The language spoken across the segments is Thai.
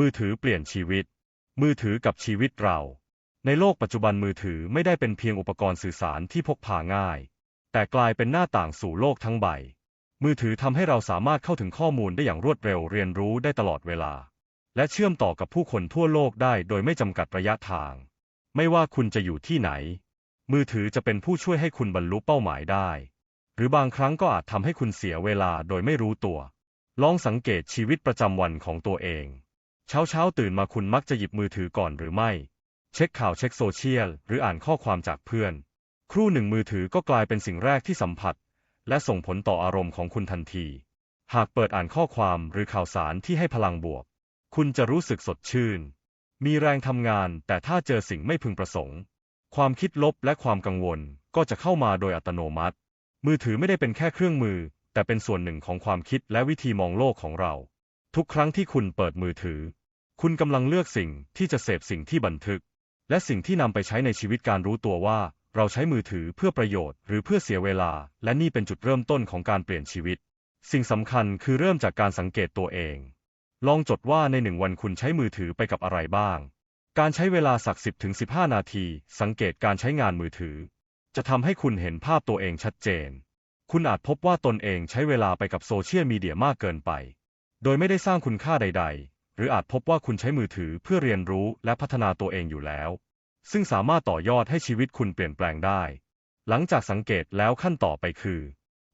มือถือเปลี่ยนชีวิต มือถือกับชีวิตเรา ในโลกปัจจุบันมือถือไม่ได้เป็นเพียงอุปกรณ์สื่อสารที่พกพาง่าย แต่กลายเป็นหน้าต่างสู่โลกทั้งใบ มือถือทำให้เราสามารถเข้าถึงข้อมูลได้อย่างรวดเร็วเรียนรู้ได้ตลอดเวลา และเชื่อมต่อกับผู้คนทั่วโลกได้โดยไม่จำกัดระยะทาง ไม่ว่าคุณจะอยู่ที่ไหน มือถือจะเป็นผู้ช่วยให้คุณบรรลุเป้าหมายได้ หรือบางครั้งก็อาจทำให้คุณเสียเวลาโดยไม่รู้ตัว ลองสังเกตชีวิตประจำวันของตัวเอง เช้าเช้าตื่นมาคุณมักจะหยิบมือถือก่อนหรือไม่ เช็คข่าวเช็คโซเชียล หรืออ่านข้อความจากเพื่อน ครู่หนึ่งมือถือก็กลายเป็นสิ่งแรกที่สัมผัส และส่งผลต่ออารมณ์ของคุณทันที หากเปิดอ่านข้อความหรือข่าวสารที่ให้พลังบวก คุณจะรู้สึกสดชื่น มีแรงทำงานแต่ถ้าเจอสิ่งไม่พึงประสงค์ ความคิดลบและความกังวลก็จะเข้ามาโดยอัตโนมัติ มือถือไม่ได้เป็นแค่เครื่องมือ แต่เป็นส่วนหนึ่งของความคิดและวิธีมองโลกของเรา ทุกครั้งที่คุณเปิดมือถือ คุณกำลังเลือกสิ่งที่จะเสพสิ่งที่บันทึก และสิ่งที่นำไปใช้ในชีวิตการรู้ตัวว่า เราใช้มือถือเพื่อประโยชน์หรือเพื่อเสียเวลา และนี่เป็นจุดเริ่มต้นของการเปลี่ยนชีวิต สิ่งสำคัญคือเริ่มจากการสังเกตตัวเอง ลองจดว่าในหนึ่งวันคุณใช้มือถือไปกับอะไรบ้าง การใช้เวลาสัก 10ถึง15 นาที สังเกตการใช้งานมือถือ จะทำให้คุณเห็นภาพตัวเองชัดเจน คุณอาจพบว่าตนเองใช้เวลาไปกับโซเชียลมีเดียมากเกินไป โดยไม่ได้สร้างคุณค่าใด ๆ หรืออาจพบว่าคุณใช้มือถือเพื่อเรียนรู้และพัฒนาตัวเองอยู่แล้ว ซึ่งสามารถต่อยอดให้ชีวิตคุณเปลี่ยนแปลงได้ หลังจากสังเกตแล้วขั้นต่อไปคือ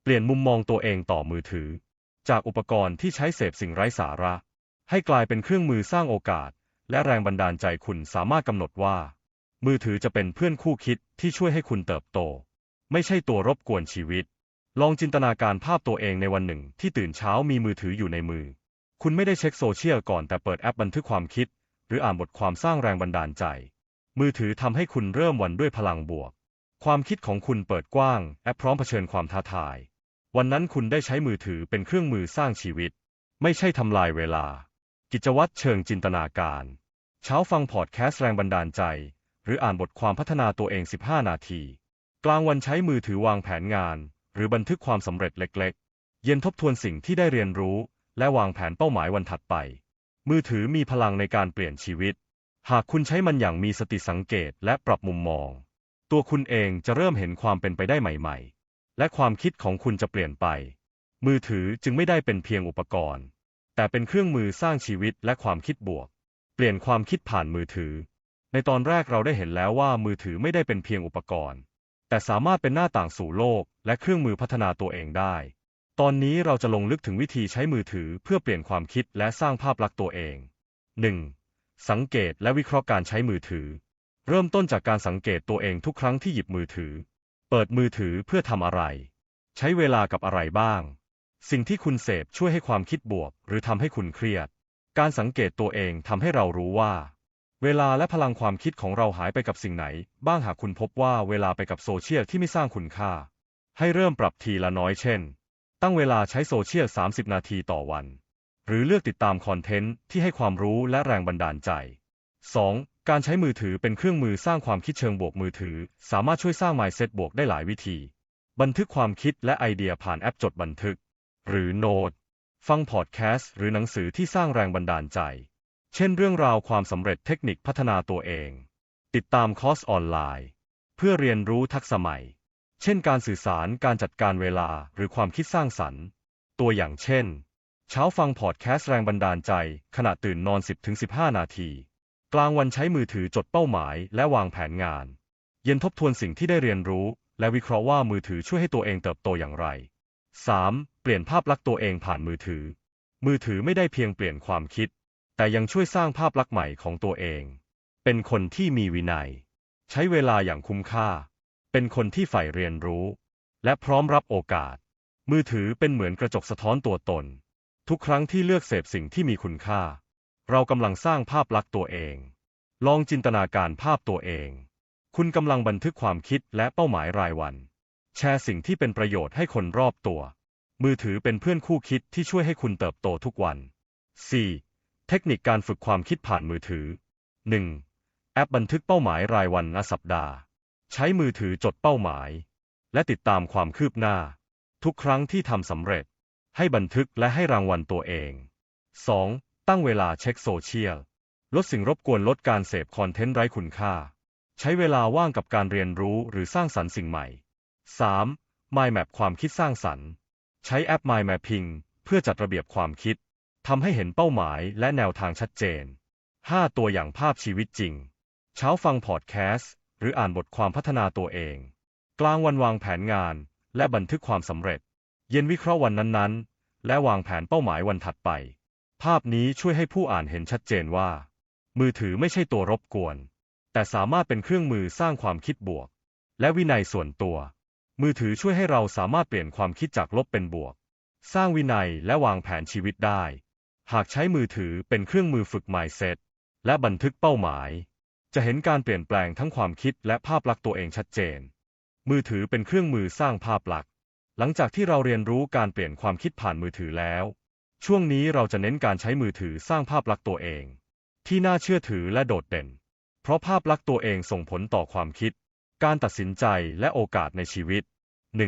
เปลี่ยนมุมมองตัวเองต่อมือถือ จากอุปกรณ์ที่ใช้เสพสิ่งไร้สาระ ให้กลายเป็นเครื่องมือสร้างโอกาส และแรงบันดาลใจคุณสามารถกำหนดว่า มือถือจะเป็นเพื่อนคู่คิดที่ช่วยให้คุณเติบโต ไม่ใช่ตัวรบกวนชีวิต ลองจินตนาการภาพตัวเองในวันหนึ่งที่ตื่นเช้ามีมือถืออยู่ในมือ คุณไม่ได้เช็คโซเชียลก่อนแต่เปิดแอปบันทึกความคิด หรืออ่านบทความสร้างแรงบันดาลใจ มือถือทำให้คุณเริ่มวันด้วยพลังบวก ความคิดของคุณเปิดกว้างและพร้อมเผชิญความท้าทาย วันนั้นคุณได้ใช้มือถือเป็นเครื่องมือสร้างชีวิต ไม่ใช่ทำลายเวลา กิจวัตรเชิงจินตนาการ เช้าฟังพอดแคสต์แรงบันดาลใจ หรืออ่านบทความพัฒนาตัวเอง 15 นาที กลางวันใช้มือถือวางแผนงาน หรือบันทึกความสำเร็จเล็กๆ เย็นทบทวนสิ่งที่ได้เรียนรู้ และวางแผนเป้าหมายวันถัดไป มือถือมีพลังในการเปลี่ยนชีวิต หากคุณใช้มันอย่างมีสติสังเกตและปรับมุมมอง ตัวคุณเองจะเริ่มเห็นความเป็นไปได้ใหม่ ๆ และความคิดของคุณจะเปลี่ยนไป มือถือจึงไม่ได้เป็นเพียงอุปกรณ์ แต่เป็นเครื่องมือสร้างชีวิตและความคิดบวก เปลี่ยนความคิดผ่านมือถือ ในตอนแรกเราได้เห็นแล้วว่ามือถือไม่ได้เป็นเพียงอุปกรณ์ แต่สามารถเป็นหน้าต่างสู่โลก และเครื่องมือพัฒนาตัวเองได้ ตอนนี้เราจะลงลึกถึงวิธีใช้มือถือเพื่อเปลี่ยนความคิดและสร้างภาพลักษณ์ตัวเอง 1. สังเกตและวิเคราะห์การใช้มือถือ เริ่มต้นจากการสังเกตตัวเองทุกครั้งที่หยิบมือถือ เปิดมือถือเพื่อทำอะไร ใช้เวลากับอะไรบ้าง สิ่งที่คุณเสพช่วยให้ความคิดบวก หรือทำให้คุณเครียด การสังเกตตัวเองทำให้เรารู้ว่า เวลาและพลังความคิดของเราหายไปกับสิ่งไหน บ้างหากคุณพบว่าเวลาไปกับโซเชียลที่ไม่สร้างคุณค่า ให้เริ่มปรับทีละน้อยเช่น ตั้งเวลาใช้โซเชียล 30 นาทีต่อวัน หรือเลือกติดตามคอนเทนต์ที่ให้ความรู้และแรงบันดาลใจ 2. การใช้มือถือเป็นเครื่องมือสร้างความคิดเชิงบวกมือถือ สามารถช่วยสร้าง mindset บวกได้หลายวิธี บันทึกความคิดและไอเดียผ่านแอปจดบันทึก หรือโน้ตฟังพอดแคสต์หรือหนังสือที่สร้างแรงบันดาลใจ เช่นเรื่องราวความสำเร็จเทคนิคพัฒนาตัวเอง ติดตามคอร์สออนไลน์ เพื่อเรียนรู้ทักษะใหม่ เช่นการสื่อสารการจัดการเวลาหรือความคิดสร้างสรรค์ ตัวอย่างเช่น เช้าฟังพอดแคสต์แรงบันดาลใจ ขณะตื่นนอน 10-15 นาที กลางวันใช้มือถือจดเป้าหมายและวางแผนงาน เย็นทบทวนสิ่งที่ได้เรียนรู้ และวิเคราะห์ว่ามือถือช่วยให้ตัวเองเติบโตอย่างไร 3. เปลี่ยนภาพลักษณ์ตัวเองผ่านมือถือ มือถือไม่ได้เพียงเปลี่ยนความคิด แต่ยังช่วยสร้างภาพลักษณ์ใหม่ของตัวเอง เป็นคนที่มีวินัย ใช้เวลาอย่างคุ้มค่า เป็นคนที่ใฝ่เรียนรู้ และพร้อมรับโอกาส มือถือเป็นเหมือนกระจกสะท้อนตัวตน ทุกครั้งที่เลือกเสพสิ่งที่มีคุณค่า เรากำลังสร้างภาพลักษณ์ตัวเอง ลองจินตนาการภาพตัวเอง คุณกำลังบันทึกความคิดและเป้าหมายรายวัน แชร์สิ่งที่เป็นประโยชน์ให้คนรอบตัว มือถือเป็นเพื่อนคู่คิดที่ช่วยให้คุณเติบโตทุกวัน 4. เทคนิคการฝึกความคิดผ่านมือถือ 1. แอปบันทึกเป้าหมายรายวันและสัปดาห์ ใช้มือถือจดเป้าหมาย และติดตามความคืบหน้า ทุกครั้งที่ทำสำเร็จ ให้บันทึกและให้รางวัลตัวเอง 2. ตั้งเวลาเช็คโซเชียล ลดสิ่งรบกวนลดการเสพคอนเทนต์ไร้คุณค่า ใช้เวลาว่างกับการเรียนรู้หรือสร้างสรรค์สิ่งใหม่ 3. Mind Map ความคิดสร้างสรรค์ ใช้แอป Mind Mapping เพื่อจัดระเบียบความคิดทำให้เห็นเป้าหมายและแนวทางชัดเจน 5. ตัวอย่างภาพชีวิตจริง เช้าฟังพอดแคสต์ หรืออ่านบทความพัฒนาตัวเอง กลางวันวางแผนงานและบันทึกความสำเร็จ เย็นวิเคราะห์วันนั้นๆ และวางแผนเป้าหมายวันถัดไป ภาพนี้ช่วยให้ผู้อ่านเห็นชัดเจนว่า มือถือไม่ใช่ตัวรบกวน แต่สามารถเป็นเครื่องมือสร้างความคิดบวก และวินัยส่วนตัว มือถือช่วยให้เราสามารถเปลี่ยนความคิดจากลบเป็นบวก สร้างวินัยและวางแผนชีวิตได้ หากใช้มือถือเป็นเครื่องมือฝึก mindset และบันทึกเป้าหมาย จะเห็นการเปลี่ยนแปลงทั้งความคิดและภาพลักษณ์ตัวเองชัดเจน มือถือเป็นเครื่องมือสร้างภาพลักษณ์ หลังจากที่เราเรียนรู้การเปลี่ยนความคิดผ่านมือถือแล้ว ช่วงนี้เราจะเน้นการใช้มือถือสร้างภาพลักษณ์ตัวเอง ที่น่าเชื่อถือและโดดเด่น เพราะภาพลักษณ์ตัวเองส่งผลต่อความคิด การตัดสินใจและโอกาสในชีวิต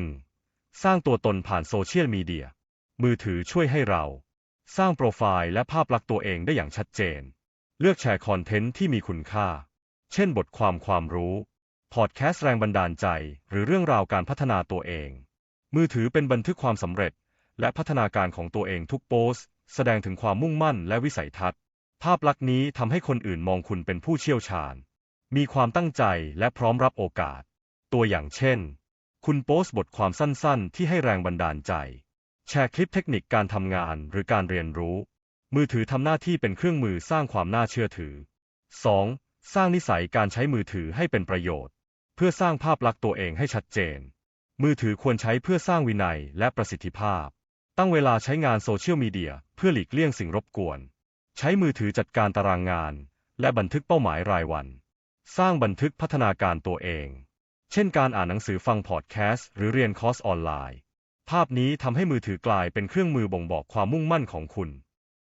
1. สร้างตัวตนผ่านโซเชียลมีเดีย มือถือช่วยให้เรา สร้างโปรไฟล์และภาพลักษณ์ตัวเองได้อย่างชัดเจน เลือกแชร์คอนเทนต์ที่มีคุณค่า เช่นบทความความรู้ พอดแคสต์แรงบันดาลใจ หรือเรื่องราวการพัฒนาตัวเอง มือถือเป็นบันทึกความสำเร็จ และพัฒนาการของตัวเองทุกโพสต์ แสดงถึงความมุ่งมั่นและวิสัยทัศน์ ภาพลักษณ์นี้ทำให้คนอื่นมองคุณเป็นผู้เชี่ยวชาญ มีความตั้งใจและพร้อมรับโอกาส ตัวอย่างเช่น คุณโพสต์บทความสั้นๆ ที่ให้แรงบันดาลใจ แชร์คลิปเทคนิคการทำงานหรือการเรียนรู้ มือถือทำหน้าที่เป็นเครื่องมือสร้างความน่าเชื่อถือ 2. สร้างนิสัยการใช้มือถือให้เป็นประโยชน์ เพื่อสร้างภาพลักษณ์ตัวเองให้ชัดเจน มือถือควรใช้เพื่อสร้างวินัยและประสิทธิภาพ ตั้งเวลาใช้งานโซเชียลมีเดียเพื่อหลีกเลี่ยงสิ่งรบกวน ใช้มือถือจัดการตารางงาน และบันทึกเป้าหมายรายวัน สร้างบันทึกพัฒนาการตัวเอง เช่นการอ่านหนังสือฟังพอดแคสต์หรือเรียนคอร์สออนไลน์ ภาพนี้ทำให้มือถือกลายเป็นเครื่องมือบ่งบอกความมุ่งมั่นของคุณ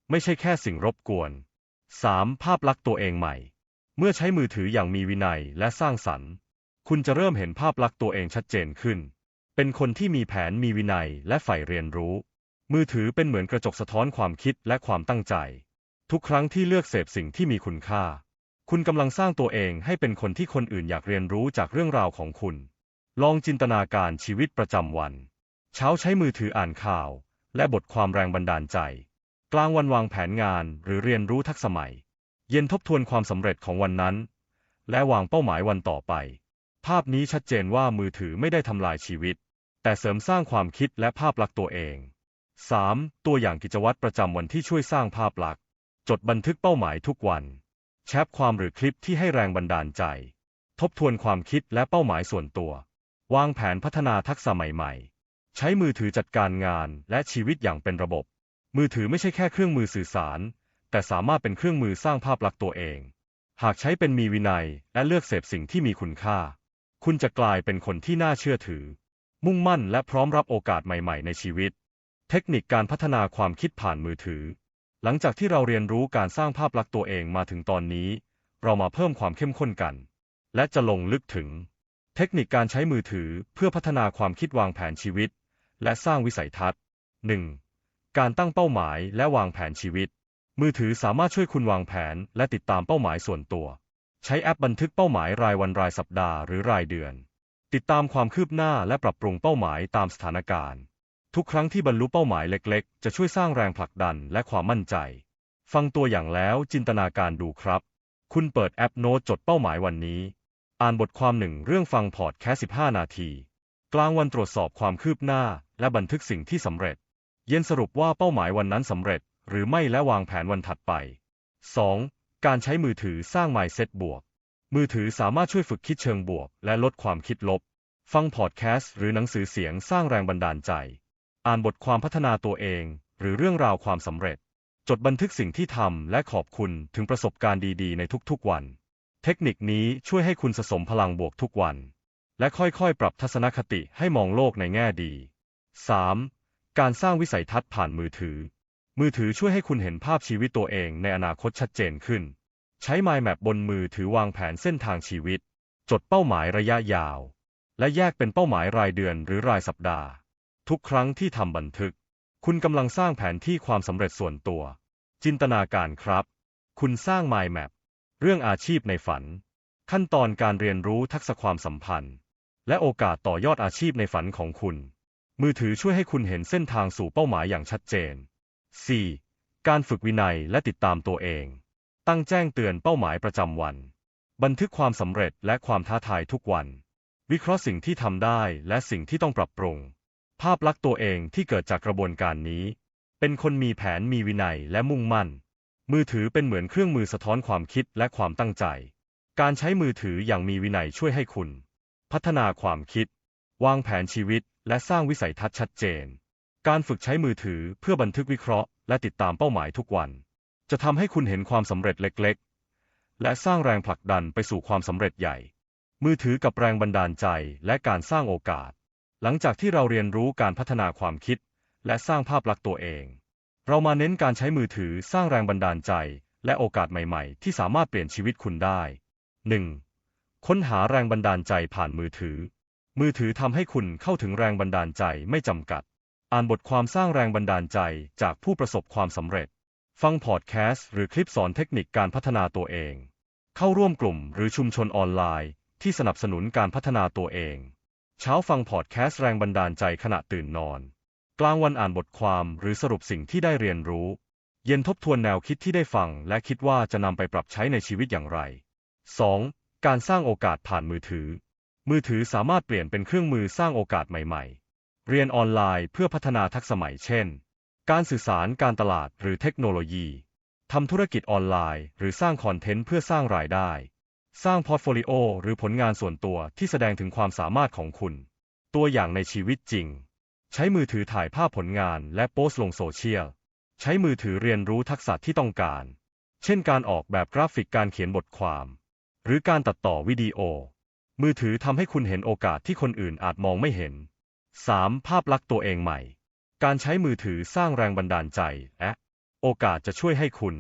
ไม่ใช่แค่สิ่งรบกวน 3. ภาพลักษณ์ตัวเองใหม่ เมื่อใช้มือถืออย่างมีวินัยและสร้างสรรค์ คุณจะเริ่มเห็นภาพลักษณ์ตัวเองชัดเจนขึ้น เป็นคนที่มีแผนมีวินัยและใฝ่เรียนรู้ มือถือเป็นเหมือนกระจกสะท้อนความคิดและความตั้งใจ ทุกครั้งที่เลือกเสพสิ่งที่มีคุณค่า คุณกำลังสร้างตัวเองให้เป็นคนที่คนอื่นอยากเรียนรู้จากเรื่องราวของคุณ ลองจินตนาการชีวิตประจำวัน เช้าใช้มือถืออ่านข่าว และบทความแรงบันดาลใจ กลางวันวางแผนงานหรือเรียนรู้ทักษะใหม่ เย็นทบทวนความสำเร็จของวันนั้น และวางเป้าหมายวันต่อไป ภาพนี้ชัดเจนว่ามือถือไม่ได้ทำลายชีวิต แต่เสริมสร้างความคิดและภาพลักษณ์ตัวเอง 3. ตัวอย่างกิจวัตรประจำวันที่ช่วยสร้างภาพลักษณ์ จดบันทึกเป้าหมายทุกวัน แชปความหรือคลิปที่ให้แรงบันดาลใจ ทบทวนความคิดและเป้าหมายส่วนตัว วางแผนพัฒนาทักษะใหม่ๆ ใช้มือถือจัดการงานและชีวิตอย่างเป็นระบบ มือถือไม่ใช่แค่เครื่องมือสื่อสาร แต่สามารถเป็นเครื่องมือสร้างภาพลักษณ์ตัวเอง หากใช้เป็นมีวินัยและเลือกเสพสิ่งที่มีคุณค่า คุณจะกลายเป็นคนที่น่าเชื่อถือ มุ่งมั่นและพร้อมรับโอกาสใหม่ๆ ในชีวิต เทคนิคการพัฒนาความคิดผ่านมือถือ หลังจากที่เราเรียนรู้การสร้างภาพลักษณ์ตัวเองมาถึงตอนนี้ เรามาเพิ่มความเข้มข้นกัน และจะลงลึกถึง เทคนิคการใช้มือถือเพื่อพัฒนาความคิดวางแผนชีวิต และสร้างวิสัยทัศน์ 1. การตั้งเป้าหมายและวางแผนชีวิต มือถือสามารถช่วยคุณวางแผนและติดตามเป้าหมายส่วนตัว ใช้แอปบันทึกเป้าหมายรายวันรายสัปดาห์หรือรายเดือน ติดตามความคืบหน้าและปรับปรุงเป้าหมายตามสถานการณ์ ทุกครั้งที่บรรลุเป้าหมายเล็กๆ จะช่วยสร้างแรงผลักดันและความมั่นใจ ฟังตัวอย่างแล้วจินตนาการดูครับ คุณเปิดแอปโน้ตจดเป้าหมายวันนี้ อ่านบทความหนึ่งเรื่องฟังพอดแค่ 15 นาที กลางวันตรวจสอบความคืบหน้า และบันทึกสิ่งที่สำเร็จ เย็นสรุปว่าเป้าหมายวันนั้นสำเร็จ หรือไม่และวางแผนวันถัดไป 2. การใช้มือถือสร้าง mindset บวก มือถือสามารถช่วยฝึกคิดเชิงบวก และลดความคิดลบ ฟังพอดแคสต์หรือหนังสือเสียงสร้างแรงบันดาลใจ อ่านบทความพัฒนาตัวเอง หรือเรื่องราวความสำเร็จ จดบันทึกสิ่งที่ทำและขอบคุณถึงประสบการณ์ดีๆ ในทุกๆวัน เทคนิคนี้ช่วยให้คุณสะสมพลังบวกทุกวัน และค่อยๆ ปรับทัศนคติให้มองโลกในแง่ดี 3. การสร้างวิสัยทัศน์ผ่านมือถือ มือถือช่วยให้คุณเห็นภาพชีวิตตัวเองในอนาคตชัดเจนขึ้น ใช้ Mind Map บนมือถือวางแผนเส้นทางชีวิต จดเป้าหมายระยะยาว และแยกเป็นเป้าหมายรายเดือนหรือรายสัปดาห์ ทุกครั้งที่ทำบันทึก คุณกำลังสร้างแผนที่ความสำเร็จส่วนตัว จินตนาการครับ คุณสร้าง Mind Map เรื่องอาชีพในฝัน ขั้นตอนการเรียนรู้ทักษะความสัมพันธ์ และโอกาสต่อยอดอาชีพในฝันของคุณ มือถือช่วยให้คุณเห็นเส้นทางสู่เป้าหมายอย่างชัดเจน 4. การฝึกวินัยและติดตามตัวเอง ตั้งแจ้งเตือนเป้าหมายประจำวัน บันทึกความสำเร็จและความท้าทายทุกวัน วิเคราะห์สิ่งที่ทำได้และสิ่งที่ต้องปรับปรุง ภาพลักษณ์ตัวเองที่เกิดจากกระบวนการนี้ เป็นคนมีแผนมีวินัยและมุ่งมั่น มือถือเป็นเหมือนเครื่องมือสะท้อนความคิดและความตั้งใจ การใช้มือถืออย่างมีวินัยช่วยให้คุณ พัฒนาความคิด วางแผนชีวิตและสร้างวิสัยทัศน์ชัดเจน การฝึกใช้มือถือเพื่อบันทึกวิเคราะห์ และติดตามเป้าหมายทุกวัน จะทำให้คุณเห็นความสำเร็จเล็ก ๆ และสร้างแรงผลักดันไปสู่ความสำเร็จใหญ่ มือถือกับแรงบันดาลใจและการสร้างโอกาส หลังจากที่เราเรียนรู้การพัฒนาความคิด และสร้างภาพลักษณ์ตัวเอง เรามาเน้นการใช้มือถือสร้างแรงบันดาลใจ และโอกาสใหม่ ๆ ที่สามารถเปลี่ยนชีวิตคุณได้ 1. ค้นหาแรงบันดาลใจผ่านมือถือ มือถือทำให้คุณเข้าถึงแรงบันดาลใจไม่จำกัด อ่านบทความสร้างแรงบันดาลใจจากผู้ประสบความสำเร็จ ฟังพอดแคสต์หรือคลิปสอนเทคนิคการพัฒนาตัวเอง เข้าร่วมกลุ่มหรือชุมชนออนไลน์ ที่สนับสนุนการพัฒนาตัวเอง เช้าฟังพอดแคสต์แรงบันดาลใจขณะตื่นนอน กลางวันอ่านบทความหรือสรุปสิ่งที่ได้เรียนรู้ เย็นทบทวนแนวคิดที่ได้ฟัง และคิดว่าจะนำไปปรับใช้ในชีวิตอย่างไร 2. การสร้างโอกาสผ่านมือถือ มือถือสามารถเปลี่ยนเป็นเครื่องมือสร้างโอกาสใหม่ ๆ เรียนออนไลน์เพื่อพัฒนาทักษะใหม่เช่น การสื่อสารการตลาดหรือเทคโนโลยีทำธุรกิจออนไลน์ หรือสร้างคอนเทนต์เพื่อสร้างรายได้ สร้างพอร์ตโฟลิโอหรือผลงานส่วนตัวที่แสดงถึงความสามารถของคุณ ตัวอย่างในชีวิตจริง ใช้มือถือถ่ายภาพผลงานและโพสต์ลงโซเชียล ใช้มือถือเรียนรู้ทักษะที่ต้องการ เช่นการออกแบบกราฟิกการเขียนบทความ หรือการตัดต่อวิดีโอ มือถือทำให้คุณเห็นโอกาสที่คนอื่นอาจมองไม่เห็น 3. ภาพลักษณ์ตัวเองใหม่ การใช้มือถือสร้างแรงบันดาลใจและโอกาสจะช่วยให้คุณ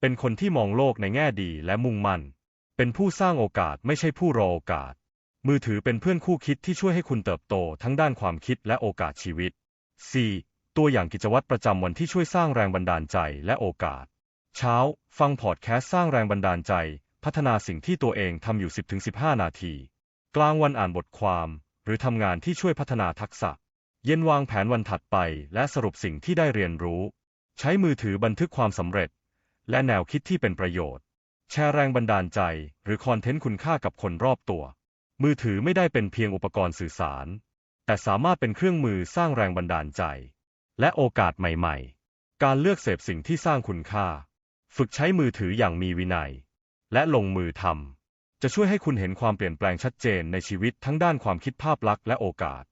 เป็นคนที่มองโลกในแง่ดีและมุ่งมั่น เป็นผู้สร้างโอกาสไม่ใช่ผู้รอโอกาส มือถือเป็นเพื่อนคู่คิดที่ช่วยให้คุณเติบโตทั้งด้านความคิดและโอกาสชีวิต 4. ตัวอย่างกิจวัตรประจำวันที่ช่วยสร้างแรงบันดาลใจและโอกาส เช้า ฟังพอดแคสต์สร้างแรงบันดาลใจ พัฒนาสิ่งที่ตัวเองทำอยู่ 10-15 นาที กลางวันอ่านบทความ หรือทำงานที่ช่วยพัฒนาทักษะ เย็นวางแผนวันถัดไปและสรุปสิ่งที่ได้เรียนรู้ ใช้มือถือบันทึกความสำเร็จ และแนวคิดที่เป็นประโยชน์ แชร์แรงบันดาลใจ หรือคอนเทนต์คุณค่ากับคนรอบตัว มือถือไม่ได้เป็นเพียงอุปกรณ์สื่อสาร แต่สามารถเป็นเครื่องมือสร้างแรงบันดาลใจ และโอกาสใหม่ๆ การเลือกเสพสิ่งที่สร้างคุณค่า ฝึกใช้มือถืออย่างมีวินัย และลงมือทำ จะช่วยให้คุณเห็นความเปลี่ยนแปลงชัดเจนในชีวิตทั้งด้านความคิดภาพลักษณ์และโอกาส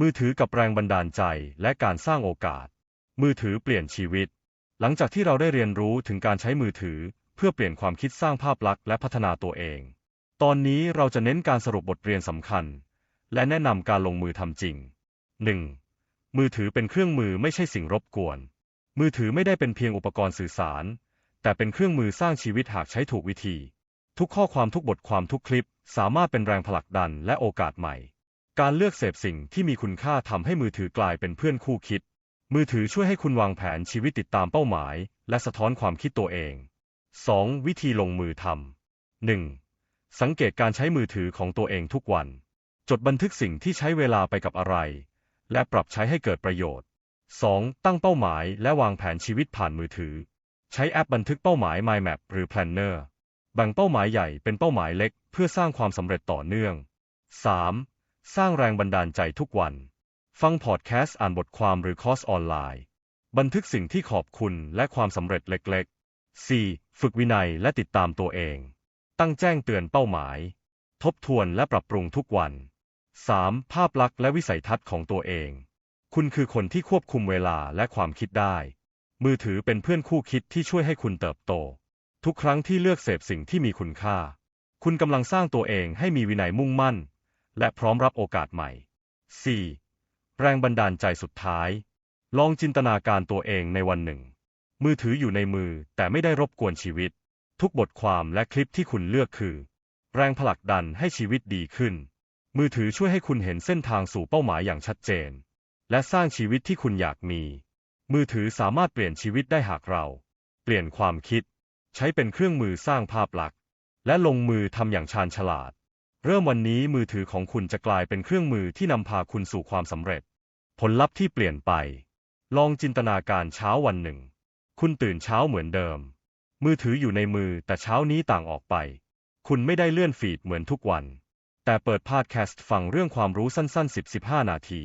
มือถือกับแรงบันดาลใจและการสร้างโอกาส มือถือเปลี่ยนชีวิต หลังจากที่เราได้เรียนรู้ถึงการใช้มือถือ เพื่อเปลี่ยนความคิดสร้างภาพลักษณ์และพัฒนาตัวเอง ตอนนี้เราจะเน้นการสรุปบทเรียนสำคัญ และแนะนำการลงมือทำจริง 1. มือถือเป็นเครื่องมือไม่ใช่สิ่งรบกวน มือถือไม่ได้เป็นเพียงอุปกรณ์สื่อสาร แต่เป็นเครื่องมือสร้างชีวิตหากใช้ถูกวิธี ทุกข้อความทุกบทความทุกคลิป สามารถเป็นแรงผลักดันและโอกาสใหม่ การเลือกเสพสิ่งที่มีคุณค่าทำให้มือถือกลายเป็นเพื่อนคู่คิด มือถือช่วยให้คุณวางแผนชีวิตติดตามเป้าหมาย และสะท้อนความคิดตัวเอง 2. วิธีลงมือทำ 1. สังเกตการใช้มือถือของตัวเองทุกวัน จดบันทึกสิ่งที่ใช้เวลาไปกับอะไร และปรับใช้ให้เกิดประโยชน์ 2. ตั้งเป้าหมายและวางแผนชีวิตผ่านมือถือ ใช้แอปบันทึกเป้าหมาย Mind Map หรือ Planner แบ่งเป้าหมายใหญ่เป็นเป้าหมายเล็กเพื่อสร้างความสำเร็จต่อเนื่อง 3. สร้างแรงบันดาลใจทุกวัน ฟังพอดแคสต์อ่านบทความหรือคอร์สออนไลน์ บันทึกสิ่งที่ขอบคุณและความสำเร็จเล็กๆ 4. ฝึกวินัยและติดตามตัวเอง ตั้งแจ้งเตือนเป้าหมาย ทบทวนและปรับปรุงทุกวัน 3. ภาพลักษณ์และวิสัยทัศน์ของตัวเอง คุณคือคนที่ควบคุมเวลาและความคิดได้ มือถือเป็นเพื่อนคู่คิดที่ช่วยให้คุณเติบโต ทุกครั้งที่เลือกเสพสิ่งที่มีคุณค่า คุณกำลังสร้างตัวเองให้มีวินัยมุ่งมั่น และพร้อมรับโอกาสใหม่ 4. แรงบันดาลใจสุดท้าย ลองจินตนาการตัวเองในวันหนึ่ง มือถืออยู่ในมือแต่ไม่ได้รบกวนชีวิต ทุกบทความและคลิปที่คุณเลือกคือ แรงผลักดันให้ชีวิตดีขึ้น มือถือช่วยให้คุณเห็นเส้นทางสู่เป้าหมายอย่างชัดเจน และสร้างชีวิตที่คุณอยากมี มือถือสามารถเปลี่ยนชีวิตได้หากเรา เปปลี่ยนความคิด ใช้เป็นเครื่องมือสร้างภาพลักษณ์ และลงมือทำอย่างชาญฉลาด เริ่มวันนี้มือถือของคุณจะกลายเป็นเครื่องมือที่นำพาคุณสู่ความสำเร็จ ผลลัพธ์ที่เปลี่ยนไป ลองจินตนาการเช้าวันหนึ่ง คุณตื่นเช้าเหมือนเดิม มือถืออยู่ในมือแต่เช้านี้ต่างออกไป คุณไม่ได้เลื่อนฟีดเหมือนทุกวัน แต่เปิดพาดแคสต์ฟังเรื่องความรู้สั้นๆ 10-15 นาที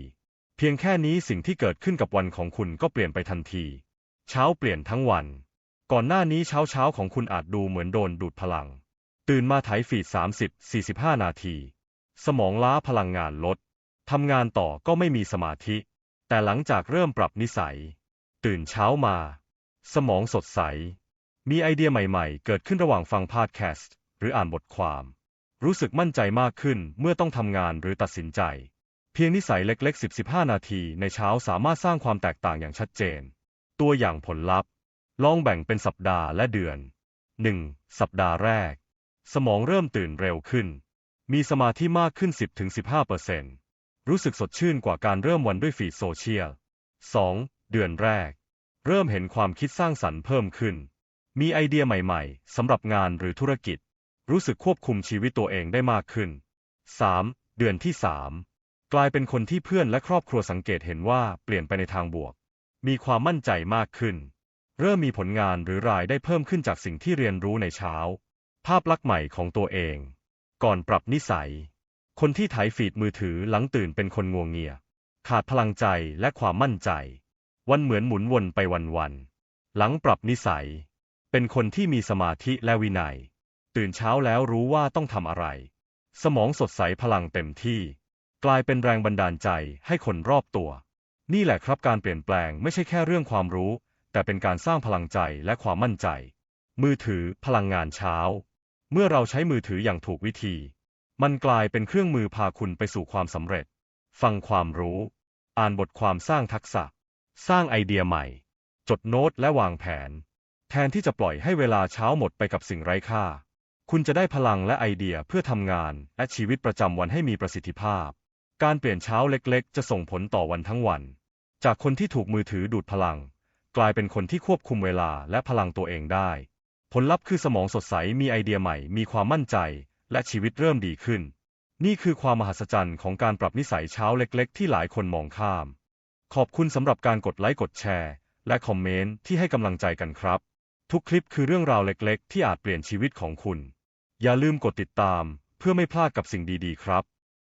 เพียงแค่นี้สิ่งที่เกิดขึ้นกับวันของคุณก็เปลี่ยนไปทันที เช้าเปลี่ยนทั้งวัน ก่อนหน้านี้เช้าเช้าๆของคุณอาจดูเหมือนโดนดูดพลัง ตื่นมาไถฟีด 30-45 นาที สมองล้าพลังงานลด ทำงานต่อก็ไม่มีสมาธิ แต่หลังจากเริ่มปรับนิสัย ตื่นเช้ามา สมองสดใส มีไอเดียใหม่ๆ เกิดขึ้นระหว่างฟังพอดแคสต์ หรืออ่านบทความ รู้สึกมั่นใจมากขึ้นเมื่อต้องทำงานหรือตัดสินใจ เพียงนิสัยเล็กๆ 10-15 นาทีในเช้าสามารถสร้างความแตกต่างอย่างชัดเจน ตัวอย่างผลลัพธ์ ลองแบ่งเป็นสัปดาห์และเดือน 1. สัปดาห์แรก สมองเริ่มตื่นเร็วขึ้น มีสมาธิมากขึ้น 10-15%รู้สึกสดชื่นกว่าการเริ่มวันด้วยฟีดโซเชียล 2. เดือนแรก เริ่มเห็นความคิดสร้างสรรค์เพิ่มขึ้น มีไอเดียใหม่ๆสำหรับงานหรือธุรกิจ รู้สึกควบคุมชีวิตตัวเองได้มากขึ้น 3. เดือนที่ 3 กลายเป็นคนที่เพื่อนและครอบครัวสังเกตเห็นว่าเปลี่ยนไปในทางบวก มีความมั่นใจมากขึ้น เริ่มมีผลงานหรือรายได้เพิ่มขึ้นจากสิ่งที่เรียนรู้ในเช้า ภาพลักษณ์ใหม่ของตัวเอง ก่อนปรับนิสัย คนที่ไถฟีดมือถือหลังตื่นเป็นคนงวงเงีย ขาดพลังใจและความมั่นใจ วันเหมือนหมุนวนไปวันๆหลังปรับนิสัย เป็นคนที่มีสมาธิและวินัย ตื่นเช้าแล้วรู้ว่าต้องทำอะไร สมองสดใสพลังเต็มที่ กลายเป็นแรงบันดาลใจให้คนรอบตัวนี่แหละครับการเปลี่ยนแปลงไม่ใช่แค่เรื่องความรู้ แต่เป็นการสร้างพลังใจและความมั่นใจ มือถือพลังงานเช้า เมื่อเราใช้มือถืออย่างถูกวิธี มันกลายเป็นเครื่องมือพาคุณไปสู่ความสำเร็จ ฟังความรู้ อ่านบทความสร้างทักษะ สร้างไอเดียใหม่ จดโน้ตและวางแผน แทนที่จะปล่อยให้เวลาเช้าหมดไปกับสิ่งไร้ค่า คุณจะได้พลังและไอเดียเพื่อทำงานและชีวิตประจำวันให้มีประสิทธิภาพ การเปลี่ยนเช้าเล็กๆ จะส่งผลต่อวันทั้งวัน จากคนที่ถูกมือถือดูดพลัง กลายเป็นคนที่ควบคุมเวลาและพลังตัวเองได้ ผลลัพธ์คือสมองสดใสมีไอเดียใหม่ มีความมั่นใจ และชีวิตเริ่มดีขึ้น นี่คือความมหัศจรรย์ของการปรับนิสัยเช้าเล็ก ๆ ที่หลายคนมองข้าม ขอบคุณสำหรับการกดไลค์กดแชร์ และคอมเมนต์ที่ให้กำลังใจกันครับ ทุกคลิปคือเรื่องราวเล็ก ๆ ที่อาจเปลี่ยนชีวิตของคุณ อย่าลืมกดติดตาม เพื่อไม่พลาดกับสิ่งดี ๆ ครับ